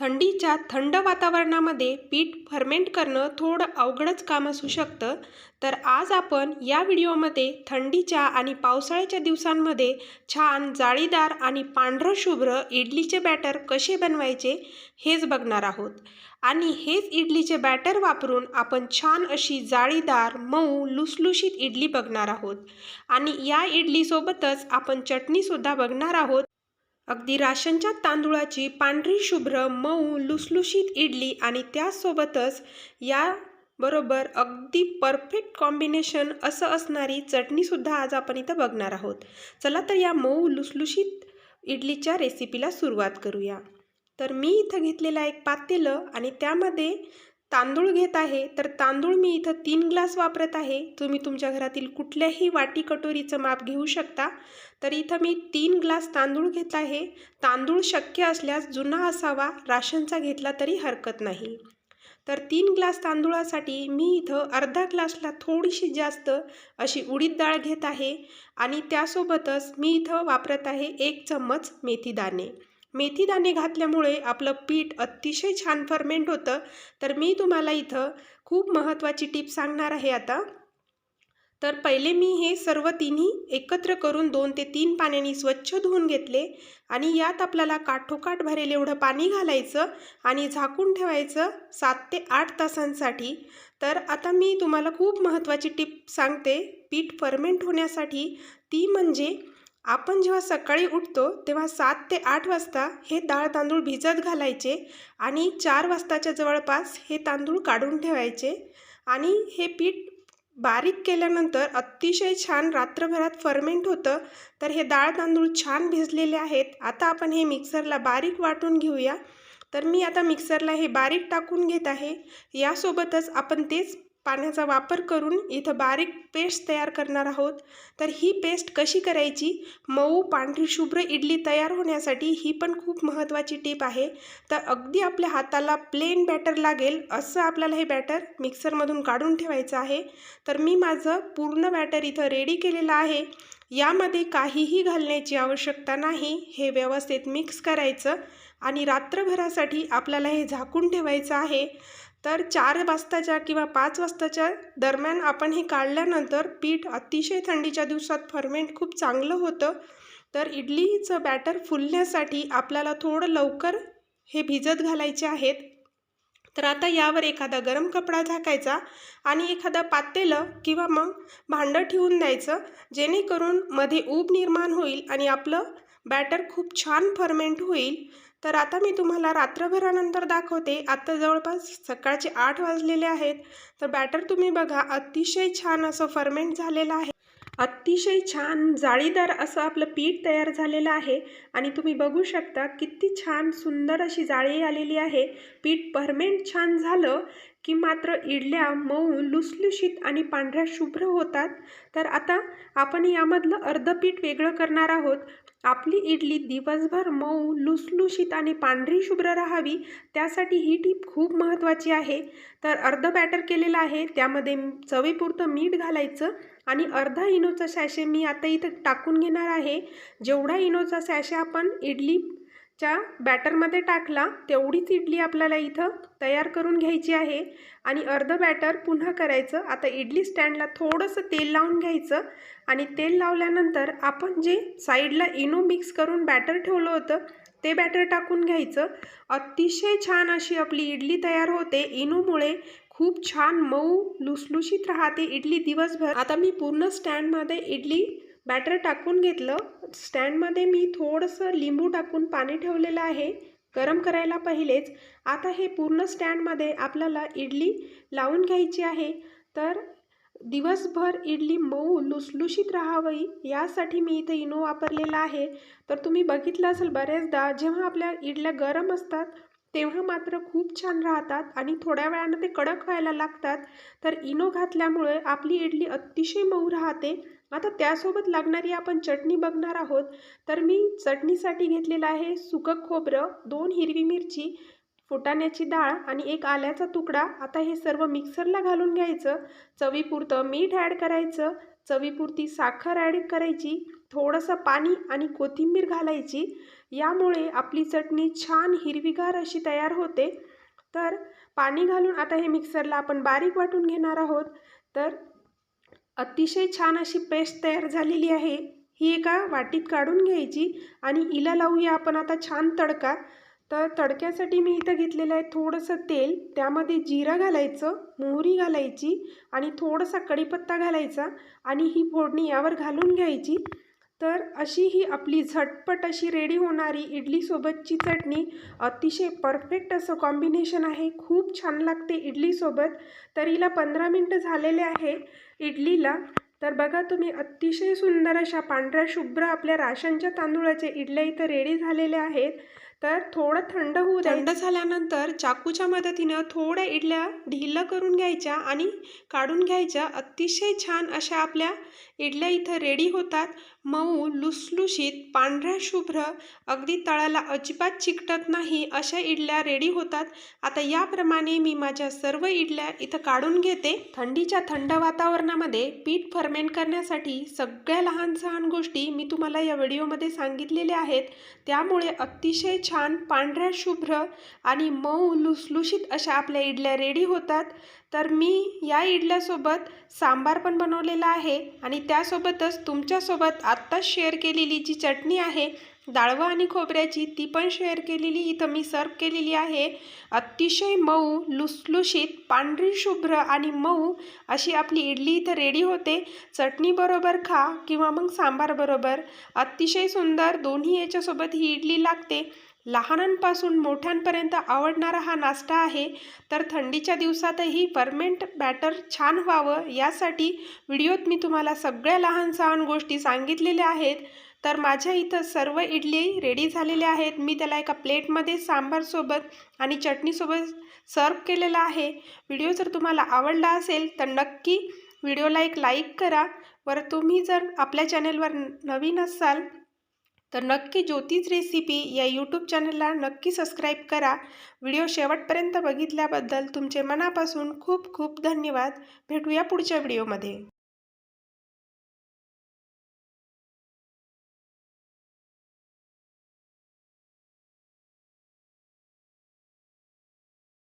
थंडीच्या थंड वातावरणामध्ये पीठ फर्मेंट करणं थोडं अवघडच काम असू शकतं. तर आज आपण या व्हिडिओमध्ये थंडीच्या आणि पावसाळ्याच्या दिवसांमध्ये छान जाळीदार आणि पांढरं शुभ्र इडलीचे बॅटर कसे बनवायचे हेच बघणार आहोत. आणि हेच इडलीचे बॅटर वापरून आपण छान अशी जाळीदार मऊ लुसलुशीत इडली बघणार आहोत. आणि या इडलीसोबतच आपण चटणीसुद्धा बघणार आहोत. अगदी राशनच्या तांदूळाची पांढरी शुभ्र मऊ लुसलुशीत इडली आणि त्यासोबतच या बरोबर अगदी परफेक्ट कॉम्बिनेशन असं असणारी चटणीसुद्धा आज आपण इथं बघणार आहोत. चला तर या मऊ लुसलुशीत इडलीच्या रेसिपीला सुरुवात करूया. तर मी इथं घेतलेलं एक पातेलं आणि त्यामध्ये तांदूळ घेत आहे तर तांदूळ मी इथं तीन ग्लास वापरत आहे. तुम्ही तुमच्या घरातील कुठल्याही वाटी कटोरीचं माप घेऊ शकता. तर इथं मी तीन ग्लास तांदूळ घेत आहे. तांदूळ शक्य असल्यास जुना असावा राशनचा घेतला तरी हरकत नाही. तर तीन ग्लास तांदूळासाठी मी इथं अर्धा ग्लासला थोडीशी जास्त अशी उडीद डाळ घेत आहे. आणि त्यासोबतच मी इथं वापरत आहे एक चम्मच मेथी मेथीदाणे घातल्यामुळे आपलं पीठ अतिशय छान फर्मेंट होतं. तर मी तुम्हाला इथं खूप महत्त्वाची टीप सांगणार आहे आता. तर पहिले मी हे सर्व तिन्ही एकत्र करून दोन ते तीन पाण्याने स्वच्छ धुवून घेतले आणि यात आपल्याला काठोकाठ भरेल एवढं पाणी घालायचं आणि झाकून ठेवायचं सात ते आठ तासांसाठी. तर आता मी तुम्हाला खूप महत्त्वाची टीप सांगते. पीठ फर्मेंट होण्यासाठी ती म्हणजे आपण जेव्हा सकाळी उठतो तेव्हा सात ते आठ वाजता हे डाळ तांदूळ भिजत घालायचे आणि चार वाजताच्या जवळपास हे तांदूळ काढून ठेवायचे आणि हे पीठ बारीक केल्यानंतर अतिशय छान रात्रभरात फर्मेंट होतं. तर हे डाळ तांदूळ छान भिजलेले आहेत. आता आपण हे मिक्सरला बारीक वाटून घेऊया. तर मी आता मिक्सरला हे बारीक टाकून घेत आहे. यासोबतच आपण तेच पाण्याचा वापर करून इथं बारीक पेस्ट तयार करणार आहोत. तर ही पेस्ट कशी करायची? मऊ पांढरी शुभ्र इडली तयार होण्यासाठी ही पण खूप महत्त्वाची टीप आहे. तर अगदी आपल्या हाताला प्लेन बॅटर लागेल असं आपल्याला हे बॅटर मिक्सरमधून काढून ठेवायचं आहे. तर मी माझं पूर्ण बॅटर इथं रेडी केलेलं आहे. यामध्ये काहीही घालण्याची आवश्यकता नाही. हे व्यवस्थित मिक्स करायचं आणि रात्रभरासाठी आपल्याला हे झाकून ठेवायचं आहे. तर चार वाजताच्या किंवा पाच वाजताच्या दरम्यान आपण हे काढल्यानंतर पीठ अतिशय थंडीच्या दिवसात फर्मेंट खूप चांगलं होतं. तर इडलीचं बॅटर फुलण्यासाठी आपल्याला थोडं लवकर हे भिजत घालायचे आहेत. तर आता यावर एखादा गरम कपडा झाकायचा आणि एखादा पातेलं किंवा मग भांडं ठेवून द्यायचं जेणेकरून मध्ये ऊब निर्माण होईल आणि आपलं बॅटर खूप छान फर्मेंट होईल. तर आता मी तुम्हाला रात्रभरानंतर दाखवते. आता जवळपास सकाळचे आठ वाजलेले आहेत. तर बॅटर तुम्ही बघा अतिशय छान असं फर्मेंट झालेलं आहे. अतिशय छान जाळीदार असं आपलं पीठ तयार झालेलं आहे. आणि तुम्ही बघू शकता किती छान सुंदर अशी जाळी आलेली आहे. पीठ फर्मेंट छान झालं की मात्र इडल्या मऊ लुसलुशीत आणि पांढऱ्या शुभ्र होतात. तर आता आपण यामधलं अर्ध पीठ वेगळं करणार आहोत. आपली इडली दिवसभर मऊ लुसलुशीत आणि पांढरी शुभ्र राहावी त्यासाठी ही टीप खूप महत्त्वाची आहे. तर अर्ध बॅटर केलेलं आहे त्यामध्ये चवीपुरतं मीठ घालायचं आणि अर्धा इनोचा सॅशे मी आता इथं टाकून घेणार आहे. जेवढा इनोचा सॅशे आपण इडली च्या बॅटरमध्ये टाकला तेवढीच इडली आपल्याला इथं तयार करून घ्यायची आहे. आणि अर्ध बॅटर पुन्हा करायचं. आता इडली स्टँडला थोडंसं तेल लावून घ्यायचं. आणि तेल लावल्यानंतर आपण जे साईडला इनो मिक्स करून बॅटर ठेवलं होतं ते बॅटर टाकून घ्यायचं. अतिशय छान अशी आपली इडली तयार होते. इनोमुळे खूप छान मऊ लुसलुशीत राहते इडली दिवसभर. आता मी पूर्ण स्टँडमध्ये इडली बॅटर टाकून घेतलं. स्टँडमध्ये मी थोडंसं लिंबू टाकून पाणी ठेवलेलं आहे. गरम करायला पहिलेच आता हे पूर्ण स्टँडमध्ये आपल्याला इडली लावून घ्यायची आहे. तर दिवसभर इडली मऊ लुसलुशीत राहावी यासाठी मी इथे इनो वापरलेला आहे. तर तुम्ही बघितलं असेल बऱ्याचदा जेव्हा आपल्या इडल्या गरम असतात तेव्हा मात्र खूप छान राहतात आणि थोड्या वेळानं ते कडक व्हायला लागतात. तर इनो घातल्यामुळे आपली इडली अतिशय मऊ राहते. आता त्यासोबत लागणारी आपण चटणी बघणार आहोत. तर मी चटणीसाठी घेतलेलं आहे सुकं खोबरं दोन हिरवी मिरची फुटाण्याची डाळ आणि एक आल्याचा तुकडा. आता हे सर्व मिक्सरला घालून घ्यायचं. चवीपुरतं मीठ ॲड करायचं. चवीपुरती साखर ॲड करायची. थोडंसं पाणी आणि कोथिंबीर घालायची. यामुळे आपली चटणी छान हिरवीगार अशी तयार होते. तर पाणी घालून आता हे मिक्सरला आपण बारीक वाटून घेणार आहोत. तर अतिशय छान अशी पेस्ट तयार झालेली आहे. ही एका वाटीत काढून घ्यायची आणि हिला लावूया आपण आता छान तडका. तर तडक्यासाठी मी इथं घेतलेलं आहे थोडंसं तेल. त्यामध्ये जिरा घालायचं मोहरी घालायची आणि थोडासा कढीपत्ता घालायचा आणि ही फोडणी यावर घालून घ्यायची. तर अशी ही आपली झटपट अशी रेडी होणारी इडलीसोबतची चटणी अतिशय परफेक्ट असं कॉम्बिनेशन आहे. खूप छान लागते इडलीसोबत. तर हिला पंधरा मिनटं झालेले आहे इडलीला. तर बघा तुम्ही अतिशय सुंदर अशा पांढऱ्या शुभ्र आपल्या राशनच्या तांदूळाच्या इडल्या इथं रेडी झालेल्या आहेत. तर थोडं थंड होऊ थंड झाल्यानंतर चाकूच्या मदतीनं थोड्या इडल्या ढिल्ल करून घ्यायच्या आणि काढून घ्यायच्या. अतिशय छान अशा आपल्या इडल्या इथं रेडी होतात. मऊ लुसलुशीत पांढऱ्या शुभ्र अगदी तळाला अजिबात चिकटत नाही अशा इडल्या रेडी होतात. आता याप्रमाणे मी माझ्या सर्व इडल्या इथं काढून घेते. थंडीच्या थंड वातावरणामध्ये पीठ फर्मेंट करण्यासाठी सगळ्या लहान सहान गोष्टी मी तुम्हाला या व्हिडिओमध्ये सांगितलेल्या आहेत. त्यामुळे अतिशय छान पांढऱ्या शुभ्र आणि मऊ लुसलुशीत अशा आपल्या इडल्या रेडी होतात. तर मी या इडल्यासोबत सांबार पण बनवलेला आहे आणि त्यासोबतच तुमच्यासोबत आत्ताच शेअर केलेली जी चटणी आहे डाळवं आणि खोबऱ्याची ती पण शेअर केलेली इथं मी सर्व केलेली आहे. अतिशय मऊ लुसलुशीत पांढरी शुभ्र आणि मऊ अशी आपली इडली इथं रेडी होते. चटणीबरोबर खा किंवा मग सांबारबरोबर अतिशय सुंदर दोन्ही याच्यासोबत ही इडली लागते. लहानांपासून मोठ्यांपर्यंत आवडणारा हा नाश्ता आहे तर थंडीच्या दिवसातही फर्मेंट बॅटर छान व्हावं यासाठी व्हिडिओत मी तुम्हाला सगळ्या लहान सहान गोष्टी सांगितलेल्या आहेत. तर माझ्या इथं सर्व इडली रेडी झालेल्या आहेत. मी त्याला एका प्लेटमध्ये सांबारसोबत आणि चटणीसोबत सर्व केलेला आहे. व्हिडिओ जर तुम्हाला आवडला असेल तर नक्की व्हिडिओला एक लाईक करा. बरं तुम्ही जर आपल्या चॅनलवर नवीन असाल तर नक्की ज्योतिष रेसिपी या यूट्यूब चॅनलला नक्की सबस्क्राईब करा. व्हिडिओ शेवटपर्यंत बघितल्याबद्दल तुमचे मनापासून खूप खूप धन्यवाद. भेटूया पुढच्या व्हिडिओमध्ये